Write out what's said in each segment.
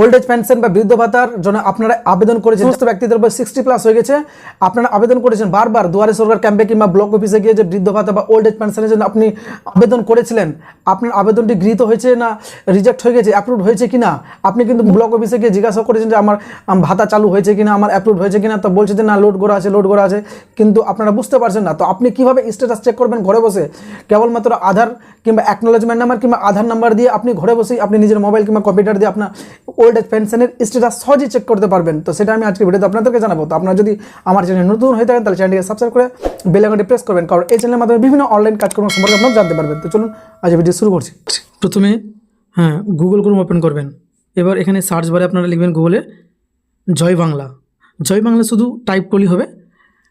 Old age pension বা বৃদ্ধ ভাতার জন্য আপনারা আবেদন করেছেন সমস্ত ব্যক্তিদের উপর সিক্সটি প্লাস হয়ে গেছে। আপনারা আবেদন করেছেন বারবার দুয়ারে সরকার ক্যাম্পে কিংবা ব্লক অফিসে গিয়ে যে বৃদ্ধ ভাতা বা ওল্ড এজ পেনশনের জন্য আপনি আবেদন করেছিলেন আপনার আবেদনটি গৃহীত হয়েছে না রিজেক্ট হয়ে গেছে অ্যাপ্রুভ হয়েছে কিনা? আপনি কিন্তু ব্লক অফিসে গিয়ে জিজ্ঞাসা করেছেন যে আমার ভাতা চালু হয়েছে কিনা আমার অ্যাপ্রুভ হয়েছে কিনা তো বলছে যে না লোড করা আছে লোড করা আছে। কিন্তু আপনারা বুঝতে পারছেন না তো আপনি কীভাবে স্ট্যাটাস চেক করবেন ঘরে বসে? কেবলমাত্র আধার কিংবা অ্যাকনোলজমেন্ট নাম্বার কিংবা আধার নাম্বার দিয়ে আপনি ঘরে বসেই আপনি নিজের মোবাইল কিংবা কম্পিউটার দিয়ে আপনার ওল্ড এজ পেনশনের স্ট্যাটাস সহজেই চেক করতে পারবেন। তো সেটা আমি আজকে ভিডিওতে আপনাদেরকে জানাব। তো আপনারা যদি আমার চ্যানেল নতুন হয়ে থাকেন, তাহলে চ্যানেলটিকে সাবস্ক্রাইব করে বেল আইকনটি প্রেস করবেন, কারণ এই চ্যানেলের মাধ্যমে বিভিন্ন অনলাইন কাজকর্ম সম্পর্কে আপনারা জানতে পারবেন। তো চলুন, আজ ভিডিও শুরু করছি। প্রথমে হ্যাঁ গুগল ক্রোম ওপেন করবেন। এবার এখানে সার্চ বারে আপনারা লিখবেন গুগলে জয় বাংলা। জয় বাংলা শুধু টাইপ করলেই হবে।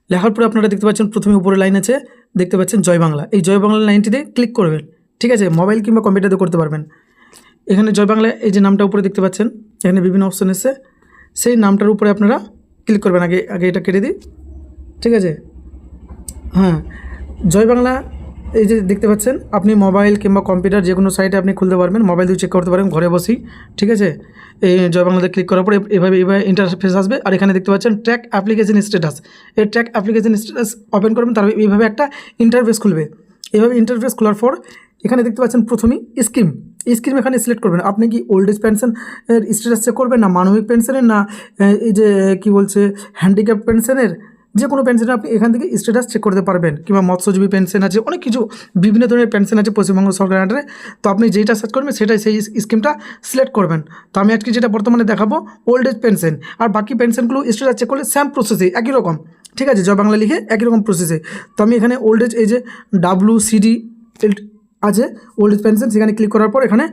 লেখার পরে আপনারা দেখতে পাচ্ছেন প্রথমে উপরে লাইন আছে, দেখতে পাচ্ছেন জয় বাংলা। এই জয় বাংলা লাইনটিতে ক্লিক করবেন। ঠিক আছে মোবাইল কিংবা কম্পিউটারে করতে পারবেন। এখানে জয় বাংলা এই যে নামটা উপরে দেখতে পাচ্ছেন, এখানে বিভিন্ন অপশন এসছে সেই নামটার উপরে আপনারা ক্লিক করবেন, আগে আগে এটা কেটে দিই। ঠিক আছে? হ্যাঁ জয় বাংলা, এই যে দেখতে পাচ্ছেন, আপনি মোবাইল কিংবা কম্পিউটার যে কোনো সাইটে আপনি খুলতে পারবেন মোবাইল দিয়ে চেক করতে পারেন ঘরে বসেই। ঠিক আছে? এই জয় বাংলাতে ক্লিক করার পরে এভাবে এভাবে ইন্টারফেস আসবে। আর এখানে দেখতে পাচ্ছেন ট্র্যাক অ্যাপ্লিকেশন স্ট্যাটাস এই ট্র্যাক অ্যাপ্লিকেশন স্ট্যাটাস ওপেন করবেন, তারপরে এইভাবে একটা ইন্টারফেস খুলবে। এইভাবে ইন্টারফেস খোলার পর এখানে দেখতে পাচ্ছেন প্রথমেই স্কিম স্কিম এখানে সিলেক্ট করবেন। আপনি কি old age pension status check করবেন না মানবিক পেনশনের না এই যে, কি বলছে হ্যান্ডিক্যাপ পেনশনের যে কোনো পেনশনে আপনি এখান থেকে স্ট্যাটাস চেক করতে পারবেন। কিংবা মৎস্যজীবী পেনশন আছে, অনেক কিছু, বিভিন্ন ধরনের পেনশন আছে পশ্চিমবঙ্গ সরকারের আন্ডারে তো আপনি যেটা সার্চ করবেন, সেটাই সেই স্কিমটা সিলেক্ট করবেন। তো আমি আজকে যেটা বর্তমানে দেখাবো ওল্ড এজ পেনশন আর বাকি পেনশনগুলো স্ট্যাটাস চেক করলে সেম প্রসেসে একই রকম। ঠিক আছে? জয় বাংলা লিখে একই রকম প্রসেসে তো আমি এখানে ওল্ড এজ এই যে ডাব্লু সিডি আছে ওল্ড এজ পেনশন সেখানে ক্লিক করার পর এখানে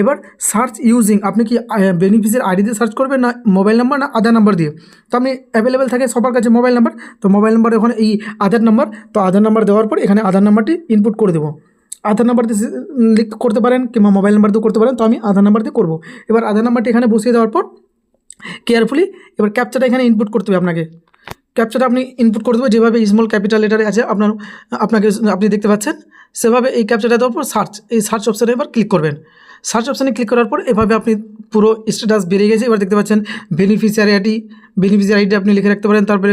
এবার সার্চ ইউজিং আপনি কি বেনিফিসিয়ার আইডি দিয়ে সার্চ করবেন না মোবাইল নাম্বার না আধার নাম্বার দিয়ে? তো আপনি অ্যাভেলেবেল থাকে সবার কাছে মোবাইল নাম্বার তো মোবাইল নাম্বার ওখানে এই আধার নাম্বার তো আধার নাম্বার দেওয়ার পর এখানে আধার নাম্বারটি ইনপুট করে দেবো। আধার নাম্বার দিয়ে লিখ করতে পারেন কিংবা মোবাইল নাম্বার দিয়ে করতে পারেন, তো আমি আধার নাম্বার দিয়ে করব। এবার আধার নাম্বারটি এখানে বসিয়ে দেওয়ার পর কেয়ারফুলি এবার ক্যাপচাটা এখানে ইনপুট করতে হবে আপনাকে। ক্যাপচাটা আপনি ইনপুট করে দেবো, যেভাবে স্মল ক্যাপিটাল লেটারে আছে, আপনার, আপনাকে, আপনি দেখতে পাচ্ছেন, সেভাবে এই ক্যাপচাটা দেওয়ার পর সার্চ এই সার্চ অপশানে এবার ক্লিক করবেন। সার্চ অপশানে ক্লিক করার পর এভাবে আপনি পুরো স্ট্যাটাস বেরিয়ে গেছে। এবার দেখতে পাচ্ছেন বেনিফিশিয়ারি আইডি বেনিফিশিয়ারি আইডি আপনি লিখে রাখতে পারেন, তারপরে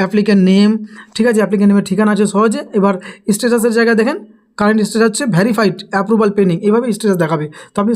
অ্যাপ্লিকেন্ট নেম ঠিক আছে অ্যাপ্লিকেন্ট নেমের ঠিকানা আছে সহজে। এবার স্ট্যাটাসের জায়গায় দেখেন কারেন্ট স্ট্যাটাস হচ্ছে ভ্যারিফাইড অ্যাপ্রুভাল পেন্ডিং এভাবে স্ট্যাটাস দেখাবে। তো আপনি